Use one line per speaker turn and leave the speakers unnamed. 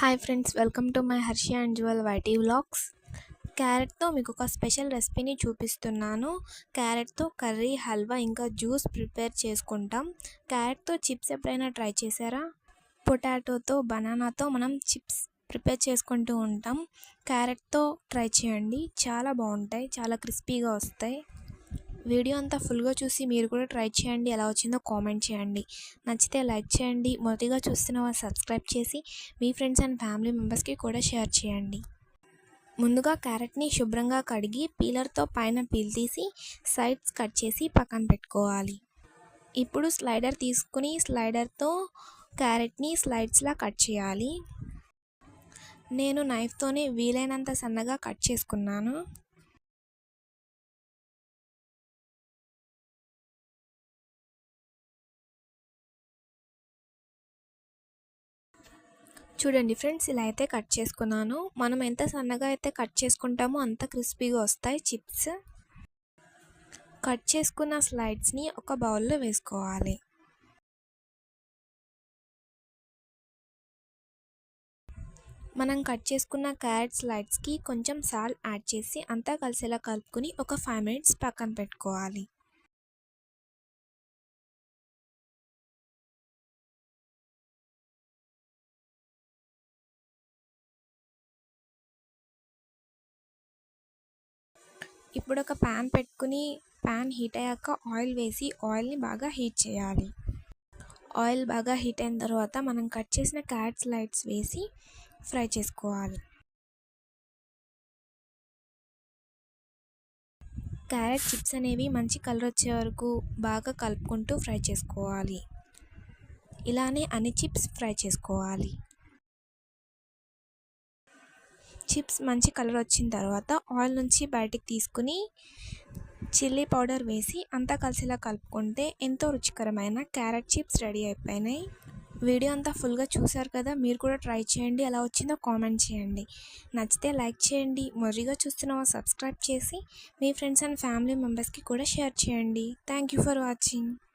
Hi friends welcome to my Harshi and Jewel YT vlogs క్యారెట్తో మీకు ఒక special రెసిపీని చూపిస్తున్నాను. క్యారెట్తో కర్రీ హల్వా ఇంకా జ్యూస్ ప్రిపేర్ చేసుకుంటాం. క్యారెట్తో చిప్స్ ఎప్పుడైనా ట్రై చేశారా? పొటాటోతో బనానాతో మనం చిప్స్ ప్రిపేర్ చేసుకుంటూ ఉంటాం. క్యారెట్తో ట్రై చేయండి. చాలా బాగుంటాయి చాలా క్రిస్పీగా వస్తాయి. వీడియో అంతా ఫుల్గా చూసి మీరు కూడా ట్రై చేయండి. ఎలా వచ్చిందో కామెంట్ చేయండి. నచ్చితే లైక్ చేయండి. మొదటిగా చూస్తున్న సబ్స్క్రైబ్ చేసి మీ ఫ్రెండ్స్ అండ్ ఫ్యామిలీ మెంబర్స్కి కూడా షేర్ చేయండి. ముందుగా క్యారెట్ని శుభ్రంగా కడిగి పీలర్తో పైన పీల్ తీసి సైడ్స్ కట్ చేసి పక్కన పెట్టుకోవాలి. ఇప్పుడు స్లైడర్ తీసుకుని స్లైడర్తో క్యారెట్ని స్లైడ్స్లా కట్ చేయాలి. నేను నైఫ్తోనే వీలైనంత సన్నగా కట్ చేసుకున్నాను. చూడండి ఫ్రెండ్స్ ఇలా అయితే కట్ చేసుకున్నాను. మనం ఎంత సన్నగా అయితే కట్ చేసుకుంటామో అంత క్రిస్పీగా వస్తాయి చిప్స్. కట్ చేసుకున్న స్లైడ్స్ని ఒక బౌల్లో వేసుకోవాలి. మనం కట్ చేసుకున్న క్యారెట్ స్లైడ్స్కి కొంచెం సాల్ట్ యాడ్ చేసి అంతా కలిసేలా కలుపుకొని ఒక ఫైవ్ మినిట్స్ పక్కన పెట్టుకోవాలి. ఇప్పుడు ఒక ప్యాన్ పెట్టుకుని ప్యాన్ హీట్ అయ్యాక ఆయిల్ వేసి ఆయిల్ని బాగా హీట్ చేయాలి. ఆయిల్ బాగా హీట్ అయిన తర్వాత మనం కట్ చేసిన క్యారెట్ స్లైడ్స్ వేసి ఫ్రై చేసుకోవాలి. క్యారెట్ చిప్స్ అనేవి మంచి కలర్ వచ్చే వరకు బాగా కలుపుకుంటూ ఫ్రై చేసుకోవాలి. ఇలానే అన్ని చిప్స్ ఫ్రై చేసుకోవాలి. చిప్స్ మంచి కలర్ వచ్చిన తర్వాత ఆయిల్ నుంచి బయటికి తీసుకుని చిల్లీ పౌడర్ వేసి అంతా కలిసిలా కలుపుకుంటే ఎంతో రుచికరమైన క్యారెట్ చిప్స్ రెడీ అయిపోయినాయి. వీడియో అంతా ఫుల్గా చూసారు కదా? మీరు కూడా ట్రై చేయండి. ఎలా వచ్చిందో కామెంట్ చేయండి. నచ్చితే లైక్ చేయండి. మొదటిగా చూస్తున్న సబ్స్క్రైబ్ చేసి మీ ఫ్రెండ్స్ అండ్ ఫ్యామిలీ మెంబర్స్కి కూడా షేర్ చేయండి. Thank you for watching.